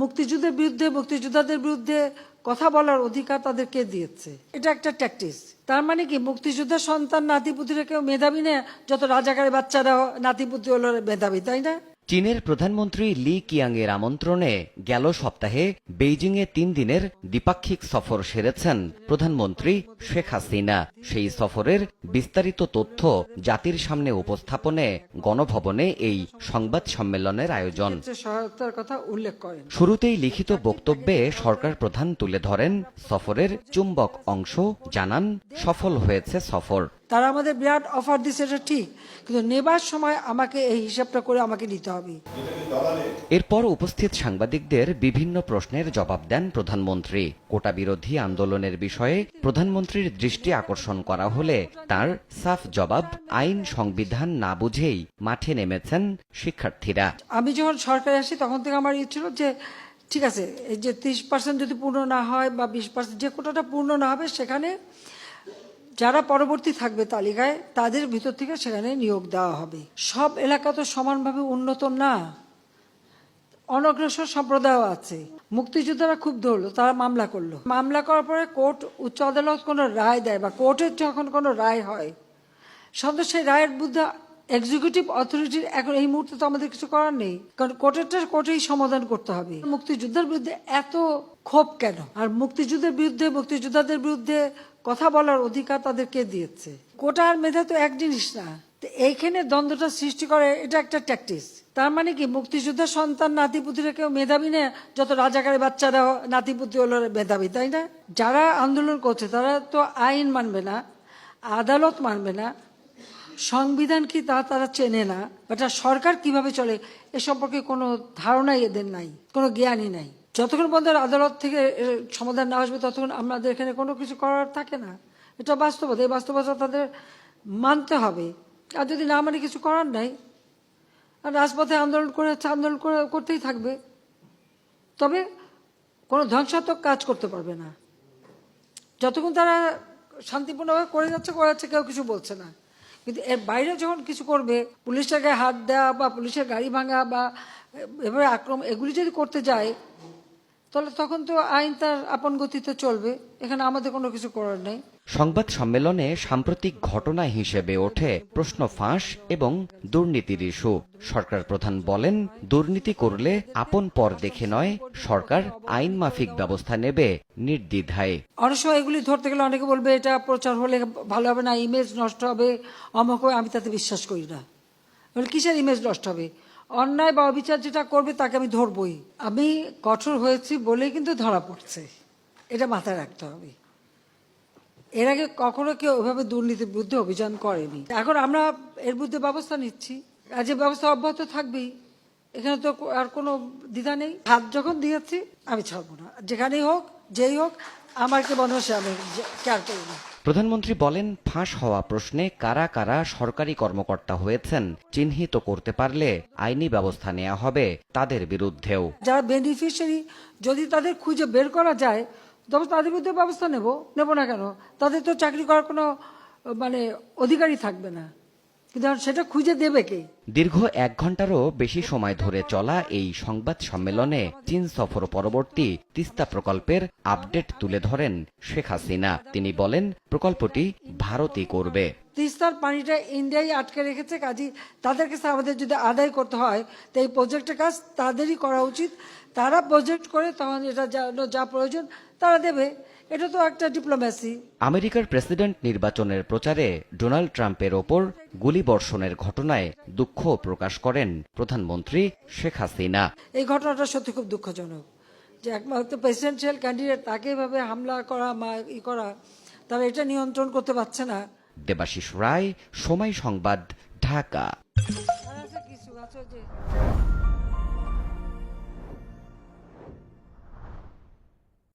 মুক্তিযুদ্ধের বিরুদ্ধে মুক্তিযোদ্ধাদের বিরুদ্ধে কথা বলার অধিকার তাদেরকে দিয়েছে? এটা একটা ট্যাকটিস তার মানে কি মুক্তিযোদ্ধার সন্তান নাতিপুতিরা কেউ মেধাবী নেয় যত রাজাকারের বাচ্চারা নাতিপুতি হলো মেধাবী তাই না? চীনের প্রধানমন্ত্রী লি কিয়াংয়ের আমন্ত্রণে গেল সপ্তাহে বেইজিংয়ে তিন দিনের দ্বিপাক্ষিক সফর সেরেছেন প্রধানমন্ত্রী শেখ হাসিনা। সেই সফরের বিস্তারিত তথ্য জাতির সামনে উপস্থাপনে গণভবনে এই সংবাদ সম্মেলনের আয়োজন। শুরুতেই লিখিত বক্তব্যে সরকার প্রধান তুলে ধরেন সফরের চুম্বক অংশ জানান সফল হয়েছে সফর। তারা আমাদের বিরাট অফার দিচ্ছে এটা ঠিক। কিন্তু নেবার সময় আমাকে এই হিসাবটা করে আমাকে নিতে হবে। এরপর উপস্থিত সাংবাদিকদের বিভিন্ন প্রশ্নের জবাব দেন প্রধানমন্ত্রী। কোটা বিরোধী আন্দোলনের বিষয়ে প্রধানমন্ত্রীর দৃষ্টি আকর্ষণ করা হলে তার সাফ জবাব আইন সংবিধান না বুঝেই মাঠে নেমেছেন শিক্ষার্থীরা। আমি যখন সরকারে আসি তখন থেকে আমার ইয়ে ছিল যে ঠিক আছে এই যে তিরিশ পার্সেন্ট যদি পূর্ণ না হয় বা বিশ পার্সেন্ট যে কোটাটা পূর্ণ না হবে সেখানে যারা পরবর্তী থাকবে তালিকায়, তাদের ভিতর থেকে সেখানে নিয়োগ দেওয়া হবে। সব এলাকা তো সমানভাবে উন্নত না। অনগ্রসর সম্প্রদায়ও আছে। মুক্তিযোদ্ধারা খুব ধরলো, তারা মামলা করল। মামলা করার পরে কোর্ট, উচ্চ আদালত কোনো রায় দেয় বা কোর্টের যখন কোনো রায় হয় সন্তোষ সেই রায়ের বুদ্ধে এক্সিকিউটিভ অথরিটির এখন এই মুহূর্তে তো আমাদের কিছু করার নেই। কারণ কোর্টেরটা কোর্টেই সমাধান করতে হবে। মুক্তিযুদ্ধের বিরুদ্ধে এত ক্ষোভ কেন? আর মুক্তিযুদ্ধের বিরুদ্ধে, মুক্তিযোদ্ধাদের বিরুদ্ধে কথা বলার অধিকার তাদেরকে দিয়েছে? কোটা আর মেধা তো এক জিনিস না। এইখানে দ্বন্দ্বটা সৃষ্টি করে, এটা একটা ট্যাকটিস তার মানে কি? মুক্তিযোদ্ধার সন্তান নাতিপুতিরা কেউ মেধাবী না, যত রাজাকারের বাচ্চারা নাতিপুতি হলো মেধাবী, তাই না? যারা আন্দোলন করছে, তারা তো আইন মানবে না, আদালত মানবে না সংবিধান কি তা তারা চেনে না এটা সরকার কীভাবে চলে, এ সম্পর্কে কোনো ধারণাই এদের নাই, কোনো জ্ঞানই নাই। যতক্ষণ পর্যন্ত আদালত থেকে সমাধান না আসবে, ততক্ষণ আমাদের এখানে কোনো কিছু করার থাকে না। এটা বাস্তবতা, এই বাস্তবতা তাদের মানতে হবে। আর যদি না মানে কিছু করার নাই, আর রাজপথে আন্দোলন করে আন্দোলন করে, করতেই থাকবে, তবে কোনো ধ্বংসাত্মক কাজ করতে পারবে না। যতক্ষণ তারা শান্তিপূর্ণভাবে করে যাচ্ছে করে যাচ্ছে, কেউ কিছু বলছে না। কিন্তু এর বাইরে যখন কিছু করবে, পুলিশের গায়ে হাত দেওয়া বা পুলিশের গাড়ি ভাঙা বা এভাবে আক্রমণ, এগুলি যদি করতে যায় তাহলে তখন তো আইন তার আপন গতিতে চলবে। এখানে আমাদের কোনো কিছু করার নেই। সংবাদ সম্মেলনে সাম্প্রতিক ঘটনা হিসেবে ওঠে প্রশ্ন ফাঁস এবং দুর্নীতির ইস্যু। সরকার প্রধান বলেন দুর্নীতি করলে আপন পর দেখে নয় সরকার আইন মাফিক ব্যবস্থা নেবে নির্দ্বিধায়। অনেক সময় এগুলি ধরতে গেলে অনেকে বলবে এটা প্রচার হলে ভালো হবে না ইমেজ নষ্ট হবে অমক হবে। আমি তাতে বিশ্বাস করি না। কিসের ইমেজ নষ্ট হবে? অন্যায় বা অবিচার যেটা করবে তাকে আমি ধরবই। আমি কঠোর হয়েছি বলেই কিন্তু ধরা পড়ছে। এটা মাথায় রাখতে হবে। এর আগে কখনো কেউ ওইভাবে দুর্নীতির বিরুদ্ধে অভিযান করেনি। এখন আমরা এর বিরুদ্ধে ব্যবস্থা নিচ্ছি। যে ব্যবস্থা অব্যাহত থাকবেই। এখানে তো আর কোনো দ্বিধা নেই। হাত যখন দিয়েছি, আমি ছাড়বো না। যেখানেই হোক, যেই হোক আমার কে মনে হচ্ছে আমি কেয়ার করি না। প্রধানমন্ত্রী বলেন, ফাঁস হওয়া প্রশ্নে কারা কারা সরকারি কর্মকর্তা হয়েছেন, চিহ্নিত করতে পারলে আইনি ব্যবস্থা নেওয়া হবে তাদের বিরুদ্ধেও। যারা বেনিফিশিয়ারি যদি তাদের খুঁজে বের করা যায়, তবে তাদের বিরুদ্ধে ব্যবস্থা নেব। নেব না কেন? তাদের তো চাকরি করার কোনো মানে অধিকারই থাকবে না। কিন্তু সেটা খুঁজে দেবে কে? দীর্ঘ এক ঘন্টারও বেশি সময় ধরে চলা এই সংবাদ সম্মেলনে চীন সফর পরবর্তী তিস্তা প্রকল্পের আপডেট তুলে ধরেন শেখ হাসিনা। তিনি বলেন প্রকল্পটি ভারতই করবে। তিস্তার পানিটা ইন্ডিয়াই আটকে রেখেছে কাজী তাদের কাছে আমাদের যদি আদায় করতে হয় তো এই প্রজেক্টের কাজ তাদেরই করা উচিত। তারা প্রজেক্ট করে তখন এটা যা যা প্রয়োজন তারা দেবে। এটা তো একটা ডিপ্লোম্যাসি আমেরিকার প্রেসিডেন্ট নির্বাচনের প্রচারে ডোনাল্ড ট্রাম্পের ওপর গুলিবর্ষণের ঘটনায় দুঃখ প্রকাশ করেন প্রধানমন্ত্রী শেখ হাসিনা। এই ঘটনাটা সত্যি খুব দুঃখজনক যে একমাত্র প্রেসিডেন্সিয়াল ক্যান্ডিডেট তাকে এভাবে হামলা করা বা ই করা তারা এটা নিয়ন্ত্রণ করতে পারছে না। দেবাশিস রায় সময় সংবাদ ঢাকা।